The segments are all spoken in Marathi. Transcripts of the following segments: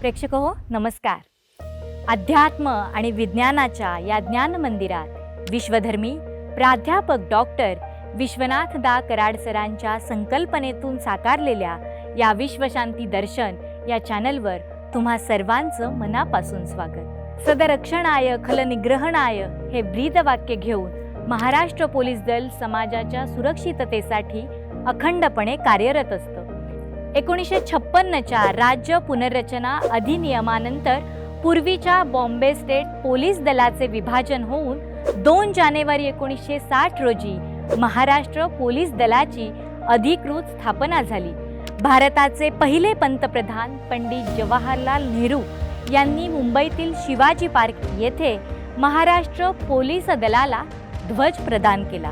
प्रेक्षक हो नमस्कार. अध्यात्म आणि विज्ञानाच्या या ज्ञान मंदिरात विश्वधर्मी प्राध्यापक डॉक्टर विश्वनाथ दा कराड सरांच्या संकल्पनेतून साकारलेल्या या विश्वशांती दर्शन या चॅनलवर तुम्हा सर्वांचं मनापासून स्वागत. सदरक्षणाय खलनिग्रहणाय हे ब्रीदवाक्य घेऊन महाराष्ट्र पोलीस दल समाजाच्या सुरक्षिततेसाठी अखंडपणे कार्यरत असतं. एकोणीसशे छप्पन्नच्या राज्य पुनर्रचना अधिनियमानंतर पूर्वीच्या बॉम्बे स्टेट पोलीस दलाचे विभाजन होऊन दोन जानेवारी एकोणीसशे साठ रोजी महाराष्ट्र पोलीस दलाची अधिकृत स्थापना झाली. भारताचे पहिले पंतप्रधान पंडित जवाहरलाल नेहरू यांनी मुंबईतील शिवाजी पार्क येथे महाराष्ट्र पोलीस दलाला ध्वज प्रदान केला.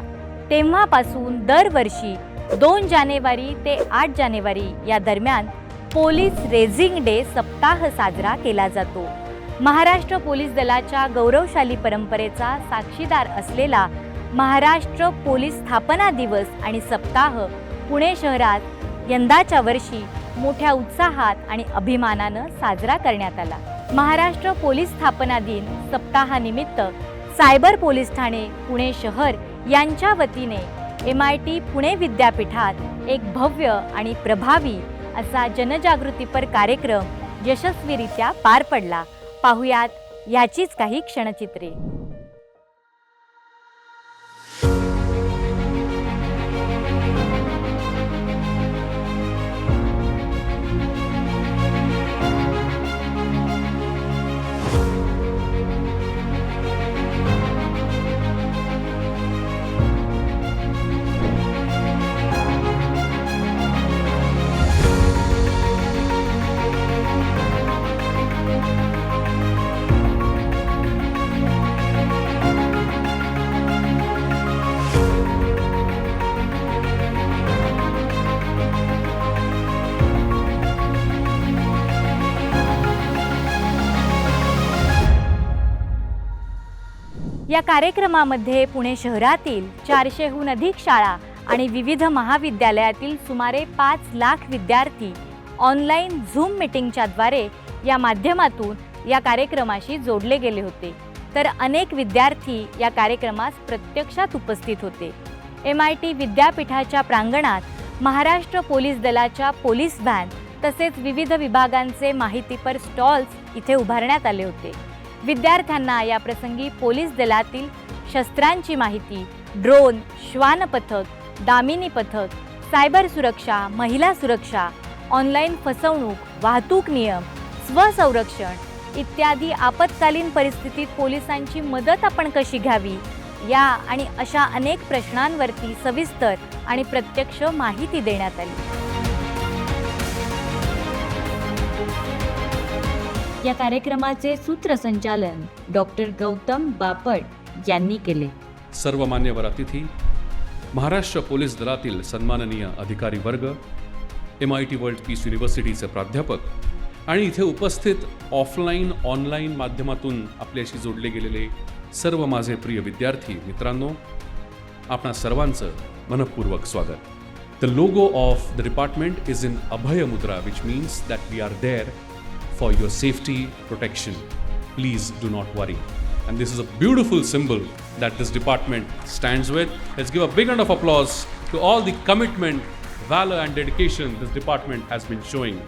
तेव्हापासून दरवर्षी दोन जानेवारी ते आठ जानेवारी या दरम्यान पोलीस रेझिंग डे सप्ताह साजरा केला जातो. महाराष्ट्र पोलीस दलाच्या गौरवशाली परंपरेचा साक्षीदार असलेला महाराष्ट्र पोलीस स्थापना दिवस आणि सप्ताह पुणे शहरात यंदाच्या वर्षी मोठ्या उत्साहात आणि अभिमानानं साजरा करण्यात आला. महाराष्ट्र पोलीस स्थापना दिन सप्ताहानिमित्त सायबर पोलीस ठाणे पुणे शहर यांच्या वतीने एम आय टी पुणे विद्यापीठात एक भव्य आणि प्रभावी असा जनजागृतीपर कार्यक्रम यशस्वीरित्या पार पडला. पाहुयात याचीच काही क्षणचित्रे. या कार्यक्रमामध्ये पुणे शहरातील चारशेहून अधिक शाळा आणि विविध महाविद्यालयातील सुमारे पाच लाख विद्यार्थी ऑनलाईन झूम मिटिंगच्याद्वारे या माध्यमातून या कार्यक्रमाशी जोडले गेले होते. तर अनेक विद्यार्थी या कार्यक्रमास प्रत्यक्षात उपस्थित होते. एम आय टी विद्यापीठाच्या प्रांगणात महाराष्ट्र पोलीस दलाच्या पोलीस व्हॅन तसेच विविध विभागांचे माहितीपर स्टॉल्स इथे उभारण्यात आले होते. विद्यार्थ्यांना या प्रसंगी पोलीस दलातील शस्त्रांची माहिती ड्रोन श्वान पथक दामिनी पथक सायबर सुरक्षा महिला सुरक्षा ऑनलाईन फसवणूक वाहतूक नियम स्वसंरक्षण इत्यादी आपत्कालीन परिस्थितीत पोलिसांची मदत आपण कशी घ्यावी? या आणि अशा अनेक प्रश्नांवरती सविस्तर आणि प्रत्यक्ष माहिती देण्यात आली. या कार्यक्रमाचे सूत्रसंचालन डॉक्टर गौतम बापट यांनी केले. सर्व मान्यवर अतिथी महाराष्ट्र पोलीस दलातील सन्माननीय अधिकारी वर्ग M I T world peace युनिव्हर्सिटीचे प्राध्यापक आणि इथे उपस्थित ऑफलाईन ऑनलाईन माध्यमातून आपल्याशी जोडले गेलेले सर्व माझे प्रिय विद्यार्थी मित्रांनो आपणा सर्वांचं मनपूर्वक स्वागत. The logo of the department is in Abhay Mudra which means that we are there for your safety protection. Please do not worry. And this is a beautiful symbol that this department stands with. Let's give a big round of applause to all the commitment, valor, and dedication this department has been showing.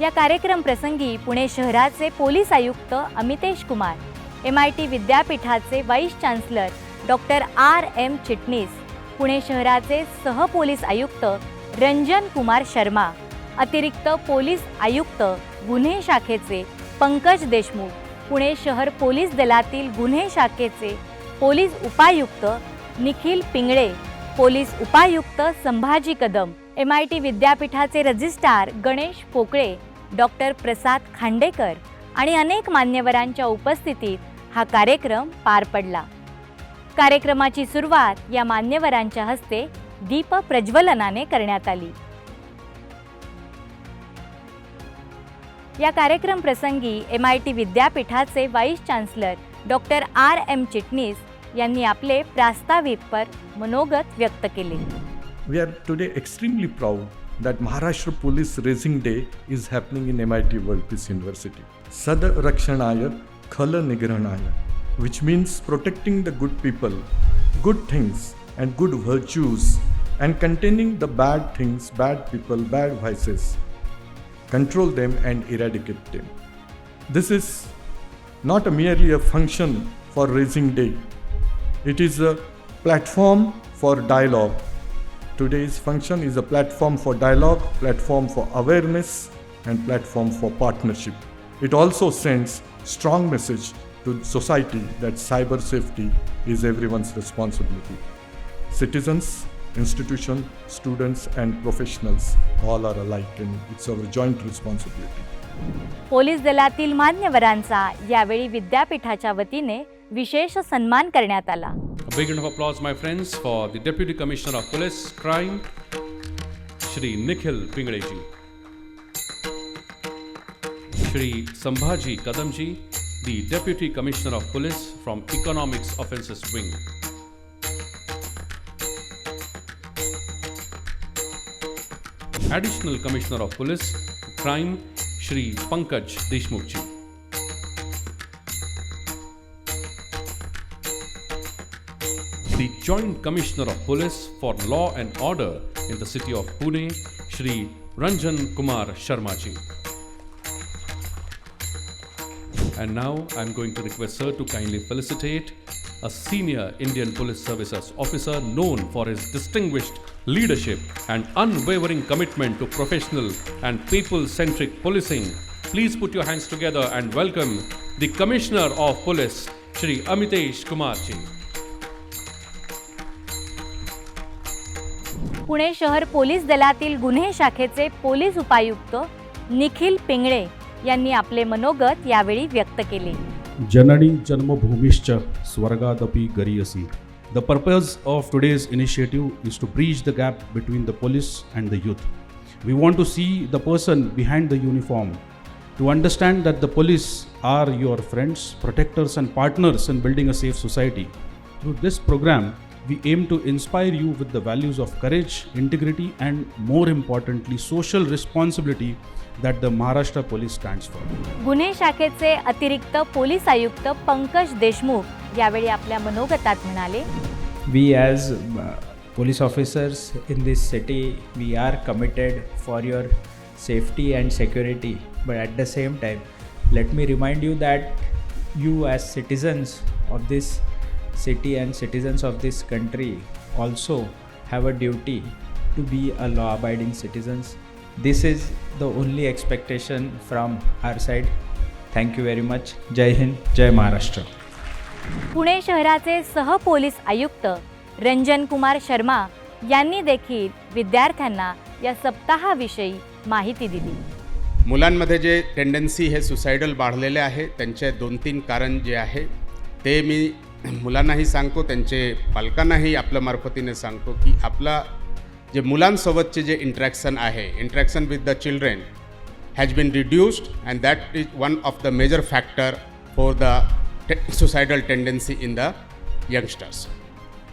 या कार्यक्रम प्रसंगी पुणे शहराचे पोलीस आयुक्त Amitesh Kumar M I T विद्यापीठाचे vice chancellor doctor R M Chitnis Pune शहराचे सहपोलीस आयुक्त रंजन कुमार शर्मा अतिरिक्त पोलीस आयुक्त गुन्हे शाखेचे पंकज देशमुख पुणे शहर पोलीस दलातील गुन्हे शाखेचे पोलीस उपायुक्त निखिल पिंगळे पोलीस उपायुक्त Sambhaji Kadam M I T विद्यापीठाचे रजिस्ट्रार गणेश पोकळे डॉक्टर प्रसाद खांडेकर आणि अनेक मान्यवरांच्या उपस्थितीत हा कार्यक्रम पार पडला. कार्यक्रमाची सुरुवात या मान्यवरांच्या हस्ते दीप प्रज्वलनाने करण्यात आली. या कार्यक्रम प्रसंगी एम आय टी विद्यापीठाचे vice chancellor doctor R M Chitnis यांनी आपले प्रास्ताविकपर मनोगत व्यक्त केले. We are today extremely proud that Maharashtra police raising day is happening in M I T world peace university सद रक्षणाय खल निग्रहणाय which means protecting the good people good things and good virtues and containing the bad things bad people bad vices control them and eradicate them. This is not merely a function for raising day. It is a platform for dialogue. Today's function is a platform for dialogue, platform for awareness, and platform for partnership. It also sends strong message to society that cyber safety is everyone's responsibility. Citizens, institution, students, and professionals all are alike, and it's our joint responsibility. Police दलातील मान्यवरांचा यावेळी विद्यापीठाच्या वतीने विशेष सन्मान करण्यात आला A big round of applause, my friends, for the Deputy Commissioner of Police Crime, Shri Nikhil Pingaleji. Shri Sambhaji Kadamji, the Deputy Commissioner of Police from Economics Offences Wing. Additional Commissioner of Police Crime, Shri Pankaj Deshmukhji. the Joint Commissioner of Police for Law and Order in the city of Pune, Shri Ranjan Kumar Sharma ji. And now I'm going to request sir to kindly felicitate a senior Indian Police Services officer known for his distinguished leadership and unwavering commitment to professional and people centric policing. Please put your hands together and welcome the Commissioner of Police, Shri Amitesh Kumarji. Pune शहर पोलीस दलातील गुन्हे शाखेचे पोलीस उपायुक्त निखिल पिंगळे यांनी आपले मनोगत यावेळी व्यक्त केले The purpose of today's initiative is to bridge the gap between the police and the youth. We want to see the person behind the uniform, to understand that the police are your friends, protectors, and partners in building a safe society. Through this program, we aim to inspire you with the values of courage, integrity, and more importantly, social responsibility that the Maharashtra Police stands for. गुन्हे शाखेचे अतिरिक्त पोलीस आयुक्त पंकज देशमुख यावेळी आपल्या मनोगतात म्हणाले we as uh, police officers in this city we are committed for your safety and security but at the same time let me remind you that you as citizens of this city and citizens of this country also have a duty to be a law abiding citizens this is the only expectation from our side. Thank you very much. Jai hind jai maharashtra. Pune शहराचे सह पोलीस आयुक्त रंजन कुमार शर्मा यांनी देखील विद्यार्थ्यांना या सप्ताहाविषयी माहिती दिली. मुलांमध्ये जे टेंडन्सी हे सुसायडल वाढलेले आहे त्यांचे दोन तीन कारण जे आहे ते मी मुलांनाही सांगतो त्यांचे पालकांनाही आपल्या मार्फतीने सांगतो की आपला जे मुलांसोबतचे जे इंट्रॅक्शन आहे interaction with the children has been reduced and that is one of the major factor for the suicidal tendency in the youngsters.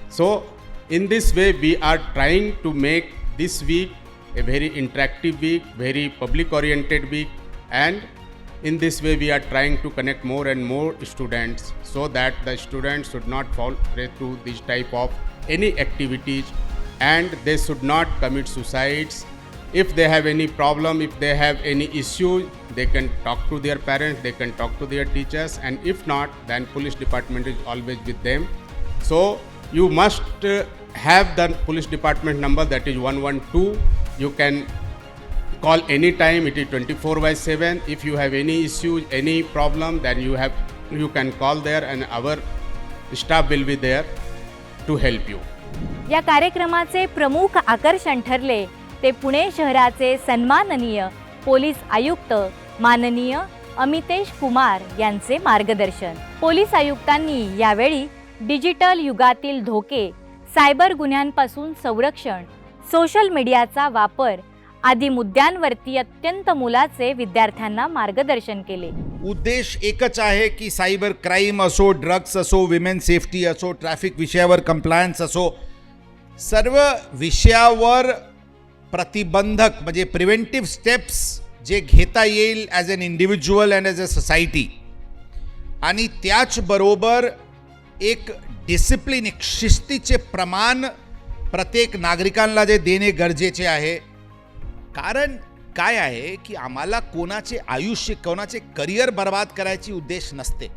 So, in this way, we are trying to make this week a very interactive week, very public oriented week, and in this way, we are trying to connect more and more students so that the students should not fall prey to this type of any activities and they should not commit suicides. If they have any problem if they have any issue they can talk to their parents they can talk to their teachers and if not then police department is always with them. So you must uh, have the police department number that is 112 you can call anytime it is 24 by 7 if you have any issue any problem then you have you can call there and our staff will be there to help you या कार्यक्रमाचे प्रमुख आकर्षण ठरले. ते पुणे शहराचे सन्माननीय पोलीस आयुक्त माननीय अमितेश कुमार यांचे मार्गदर्शन. पोलीस आयुक्तांनी यावेळी डिजिटल युगातील धोके सायबर गुन्ह्यांपासून संरक्षण सोशल मीडियाचा वापर आदी मुद्द्यांवरती अत्यंत मुलाचे विद्यार्थ्यांना मार्गदर्शन केले. उद्देश एकच आहे की सायबर क्राईम असो ड्रग्स असो विमेन सेफ्टी असो ट्रॅफिक विषयावर कंप्लायन्स असो सर्व विषयावर प्रतिबंधक म्हणजे प्रिव्हेंटिव्ह स्टेप्स जे घेता येईल as an individual and as a society आणि त्याचबरोबर एक डिसिप्लिन एक शिस्तीचे प्रमाण प्रत्येक नागरिकांना जे देणे गरजेचे आहे. कारण काय आहे की आम्हाला कोणाचे आयुष्य कोणाचे करिअर बर्बाद करायची उद्देश नसते.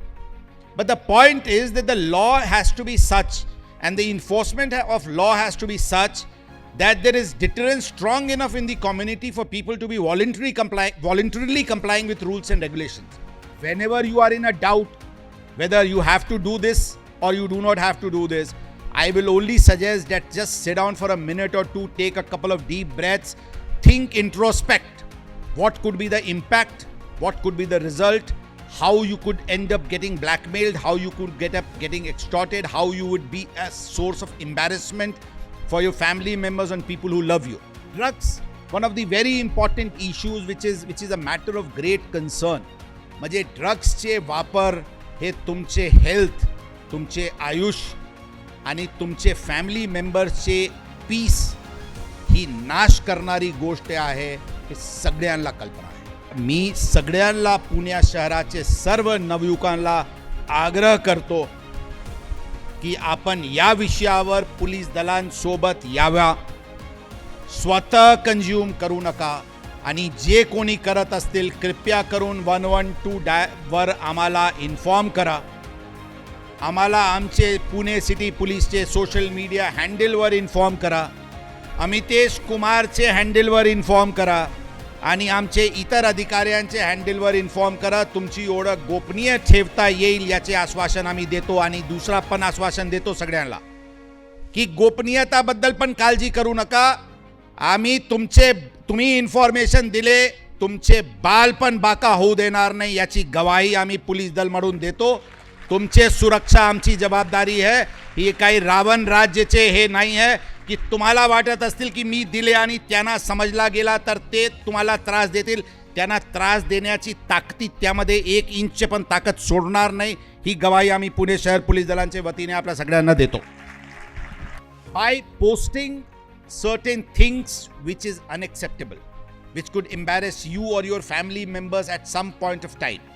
But the point is the the law has to be such and the enforcement of law has to be such that there is deterrence strong enough in the community for people to be voluntarily, comply, voluntarily complying with rules and regulations. Whenever you are in a doubt whether you have to do this or you do not have to do this, I will only suggest that just sit down for a minute or two, take a couple of deep breaths, think, introspect. What could be the impact? What could be the result? How you could end up getting blackmailed? How you could get up getting extorted? How you would be a source of embarrassment for your family members and people who love you. Drugs, one of the very important issues which is which is a matter of great concern. म्हणजे ड्रग्सचे वापर हे तुमचे हेल्थ तुमचे आयुष्य आणि तुमचे फॅमिली मेंबर्सचे पीस ही नाश करणारी गोष्ट आहे हे सगळ्यांना कल्पना आहे मी सगळ्यांना पुण्या शहराचे सर्व नवयुवकांना आग्रह करतो की आपण या विषयावर पोलीस दलांसोबत याव्या. स्वतः कंझ्युम करू नका आणि जे कोणी करत असतील कृपया करून वन वन टू डायवर वर आम्हाला इन्फॉर्म करा. आम्हाला आमचे पुणे सिटी पोलीसचे सोशल मीडिया हँडलवर इन्फॉर्म करा. अमितेश कुमारचे हँडलवर इन्फॉर्म करा. आणि आमचे इतर अधिकाऱ्यांचे हँडलवर इन्फॉर्म करा. तुमची ओळख गोपनीय ठेवता येईल याचे आश्वासन आम्ही देतो आणि दुसरा पण आश्वासन देतो सगळ्यांना. की गोपनीयताबद्दल पण काळजी करू नका. आम्ही तुमचे तुम्ही इन्फॉर्मेशन दिले तुमचे बाल पण बाका होऊ देणार नाही याची गवाही आम्ही पोलीस दल म्हणून देतो. तुमचे सुरक्षा आमची जबाबदारी आहे. ही काही रावण राज्याचे हे नाही आहे. की तुम्हाला वाटत असतील की मी दिले आणि त्यांना समजला गेला तर ते तुम्हाला त्रास देतील. त्यांना त्रास देण्याची ताकदी त्यामध्ये एक इंच पण ताकद सोडणार नाही. ही गवाही आम्ही पुणे शहर पुलिस दलांच्या वतीने आपल्या सगळ्यांना देतो. By posting certain things which is unacceptable which could embarrass you or your family members at some point of time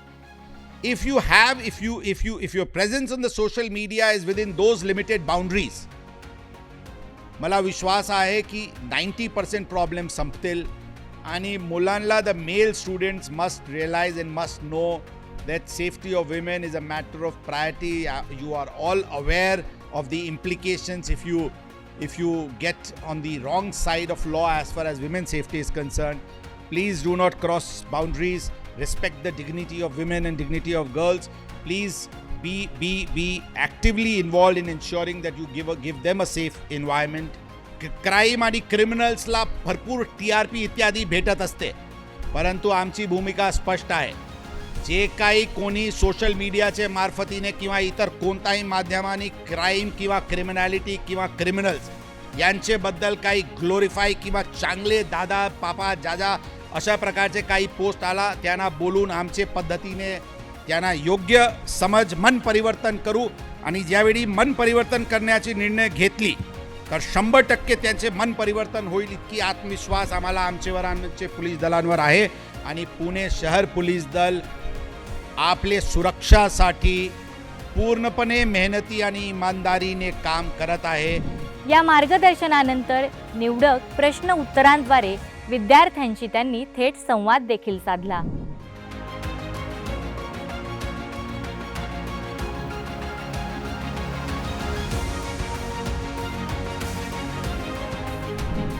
if you have if you if you if your presence on the social media is within those limited boundaries मला विश्वास आहे की नाईंटी पर्सेंट प्रॉब्लेम संपतील आणि मुलांना the male students must realise and must know that safety of women is a matter of priority Uh, you are all aware of the implications if you if you get on the wrong side of law as far as women's safety is concerned please do not cross boundaries respect the dignity of women and dignity of girls please be be be actively involved in ensuring that you give a, give them a safe environment. Crime आणि क्रिमिनल्सला भरपूर टी आर पी इत्यादी भेटत असते. परंतु आमची भूमिका स्पष्ट आहे. जे काही कोणी सोशल मीडियाचे मार्फतीने किंवा इतर कोणताही माध्यमाने क्राईम किंवा क्रिमिनॅलिटी किंवा क्रिमिनल्स यांचेबद्दल काही ग्लोरीफाय किंवा चांगले दादा पापा जाजा अशा प्रकारचे काही पोस्ट आला त्यांना बोलून आमचे पद्धतीने त्यांना योग्य समज मन परिवर्तन करू आणि ज्यावेळी मन परिवर्तन करण्याची निर्णय घेतली तर शंभर टक्के त्यांचे मन परिवर्तन होईल इतकी आत्मविश्वास आम्हाला आमचेवर आमचे पोलीस दलांवर आहे. आणि पुणे शहर पोलीस दल आपले सुरक्षासाठी पूर्णपणे मेहनती आणि इमानदारीने काम करत आहे. या मार्गदर्शनानंतर निवडक प्रश्न उत्तरांद्वारे विद्यार्थ्यांशी त्यांनी थेट संवाद देखील साधला.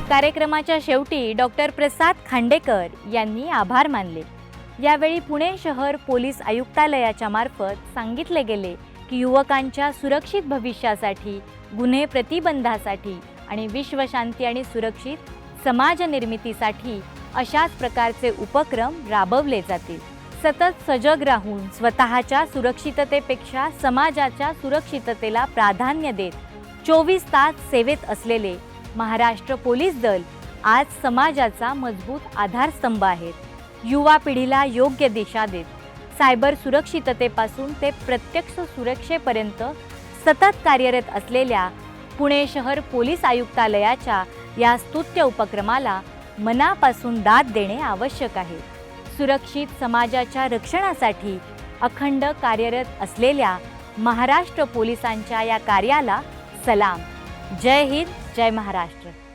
कार्यक्रमाच्या शेवटी डॉक्टर प्रसाद खांडेकर यांनी आभार मानले. यावेळी पुणे शहर पोलीस आयुक्तालयाच्या मार्फत सांगितले गेले की युवकांच्या सुरक्षित भविष्यासाठी गुन्हे प्रतिबंधासाठी आणि विश्वशांती आणि सुरक्षित समाज निर्मितीसाठी अशाच प्रकारचे उपक्रम राबवले जातील. सतत सजग राहून स्वतःच्या सुरक्षिततेपेक्षा समाजाच्या सुरक्षिततेला प्राधान्य देत चोवीस तास सेवेत असलेले महाराष्ट्र पोलीस दल आज समाजाचा मजबूत आधारस्तंभ आहेत युवा पिढीला योग्य दिशा देत सायबर सुरक्षिततेपासून ते प्रत्यक्ष सुरक्षेपर्यंत सतत कार्यरत असलेल्या पुणे शहर पोलीस आयुक्तालयाच्या या स्तुत्य उपक्रमाला मनापासून दाद देणे आवश्यक आहे. सुरक्षित समाजाच्या रक्षणासाठी अखंड कार्यरत असलेल्या महाराष्ट्र पोलिसांच्या या कार्याला सलाम. जय हिंद. जय महाराष्ट्र.